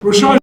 puxou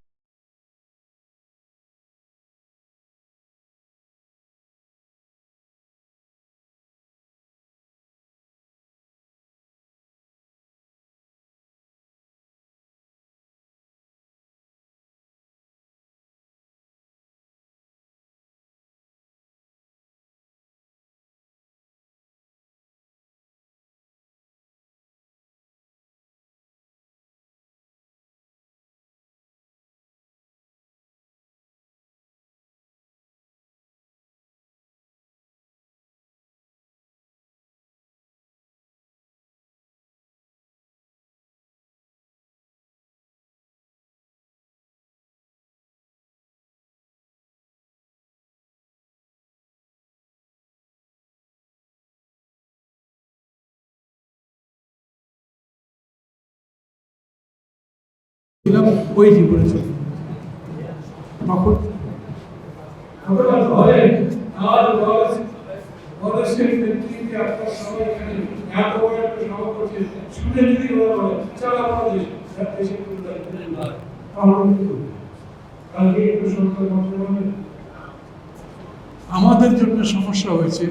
একটু সরকার মন্ত্রণালয় আমাদের জন্য সমস্যা হয়েছে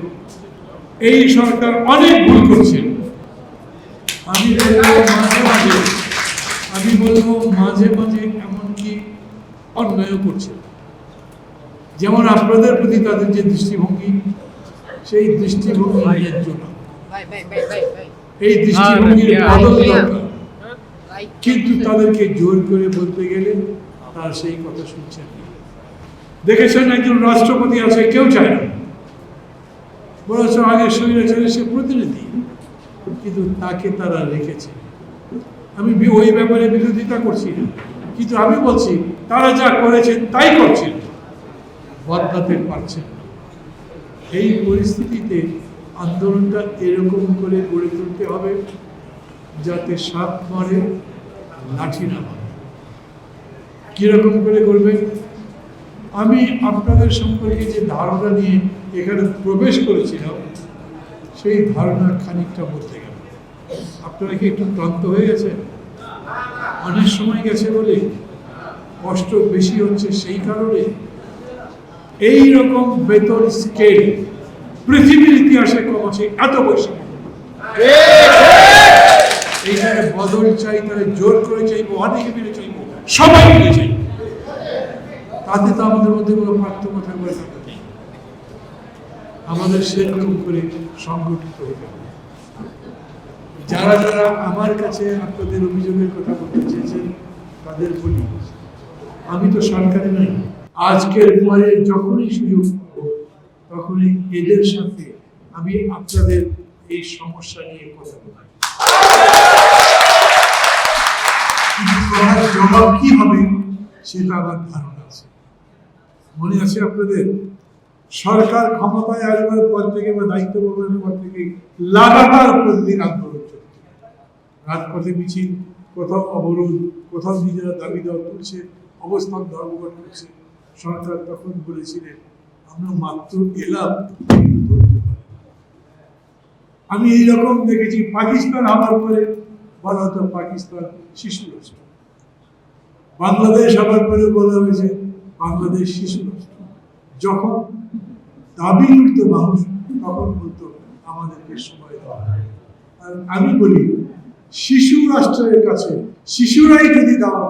এই সরকার অনেক ভুল করছে। আমি মাঝে মাঝে বলব মাঝে মাঝে এমনকি অন্যায় করছে। যেমন আপনাদের প্রতি তাদের যে দৃষ্টিভঙ্গি সেই দৃষ্টিভঙ্গি ন্যায্য না. এই দৃষ্টিভঙ্গির বদল। দরকার। কিন্তু তাদেরকে জোর করে বলতে গেলে তার সেই কথা শুনছেন। দেখেছেন একজন রাষ্ট্রপতি আছে কেউ চায় না। বরঞ্চ আগে স্বৈরাচারের সে প্রতিনিধি। কিন্তু তাকে তারা রেখেছে। আমি ওই ব্যাপারে বিরোধিতা করছি না। কিন্তু আমি বলছি, তারা যা করেছেন, তাই করছেন। বদলাতে পারছেন এই পরিস্থিতিতে আন্দোলনটা এরকম করে গড়ে তুলতে হবে যাতে সাপ মারে লাঠি না মারে। কীরকম করে করবে? আমি আপনাদের সম্পর্কে যে ধারণা নিয়ে এখানে প্রবেশ করেছিলাম, সেই ধারণা খানিকটা গেল আপনারা কি একটু ক্লান্ত হয়ে গেছে অনেক সময় গেছে বলে কষ্ট বেশি হচ্ছে সেই কারণে। এই রকম বেতন স্কেল পৃথিবীর ইতিহাসে কম আছে এত বৈষম্য এইখানে বদল চাই, তাহলে জোর করে চাইব, অনেকে মিলে চাইব, সবাই মিলে চাইব। তাতে তো আমাদের মধ্যে কোনো পার্থক্য থাকবে আমাদের সেরকম করে সংগঠিত হতে হবে। যারা যারা আমার কাছে আপনাদের অভিযোগের কথা বলতে চেয়েছেন, তাদের বলি, আমি তো সরকারে নাই। আজকের পরে যখনই সুযোগ তখনই এদের সাথে আমি আপনাদের এই সমস্যা নিয়ে কথা কথার জবাব কি হবে, সেটা আমার ধারণা আছে। মনে আছে আপনাদের? সরকার ক্ষমতায় আসবার পর থেকে বা দায়িত্ব পর থেকে লাগাতার প্রতিদিন আন্দোলন। রাজপথে মিছিল, কোথাও অবরোধ, কোথাও নিজেরা দাবি দেওয়া তুলছে, অবস্থান ধর্মঘট করছে সরকার তখন বলেছিলেন, আমরা মাত্র এলাম। আমি এইরকম দেখেছি, পাকিস্তান হওয়ার পরে, বলা হতো পাকিস্তান শিশু রাষ্ট্র বাংলাদেশ হওয়ার পরে বলা হয়েছে, বাংলাদেশ শিশু রাষ্ট্র যখন দাবি উঠতো মানুষ, তখন বলতো, আমাদেরকে সময় দেওয়া। আর আমি বলি শিশু রাষ্ট্রের কাছে, শিশুরাই যদি দাও,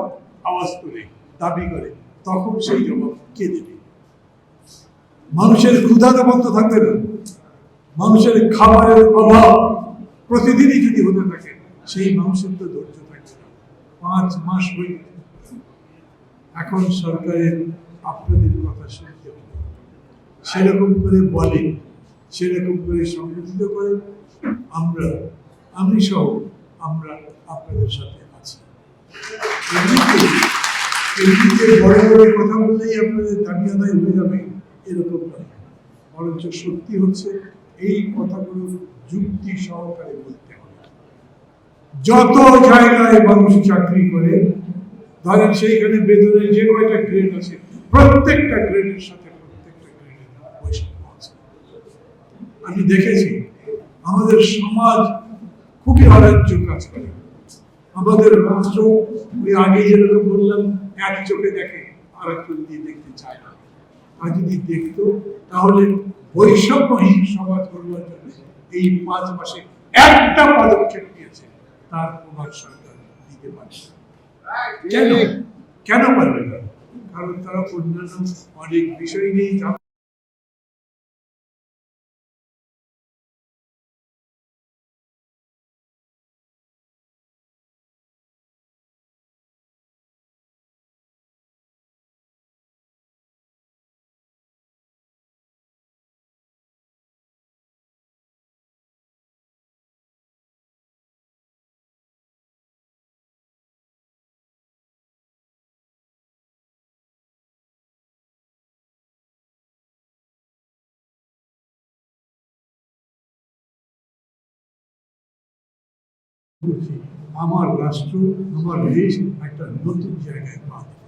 আওয়াজ তোলে, দাবি করে, তখন সেই জবাব কে দেবে? মানুষের ক্ষুধা তো বন্ধ থাকবে না। মানুষের খাবারের অভাব প্রতিদিনই যদি হতে থাকে, সেই মানুষের তো ধৈর্য থাকবে না। পাঁচ মাস হয়ে এখন সরকারের আপনাদের কথা শুনতে হবে। সেরকম করে বলে, সেরকম করে সংগঠিত করে, আমরা, আমি সহ আমরা আপনাদের সাথে আছি। বড় বড় কথা বললেই আপনাদের দাবি আদায় হয়ে যাবে এরকম নয়। বরঞ্চ সত্যি হচ্ছে, এই কথাগুলো যুক্তি সহকারে বলতে হবে। যত জায়গায় মানুষ চাকরি করে, ধরেন সেইখানে বেতনের যে কয়টা গ্রেড আছে, প্রত্যেকটা গ্রেডের সাথে প্রত্যেকটা গ্রেডের বৈষম্য আছে আমি দেখেছি, আমাদের সমাজ খুবই অরাজ্য কাজ করে আমাদের রাষ্ট্র ওই আগে যেরকম বললাম, এক চোখে দেখে আর এক চোখ দিয়ে দেখতে চায় না। আর যদি দেখতো, তাহলে বৈষম্যহীন সমাজ গড়বার জন্য এই পাঁচ মাসে একটা পদক্ষেপ নিয়েছে, তার প্রমাণ সরকার দিতে পারছে। কেন? কেন পারবে না? কারণ তারা অন্যান্য অনেক বিষয় নিয়েই জানে। আমার রাষ্ট্র আমার দেশ একটা নতুন জায়গায় পা।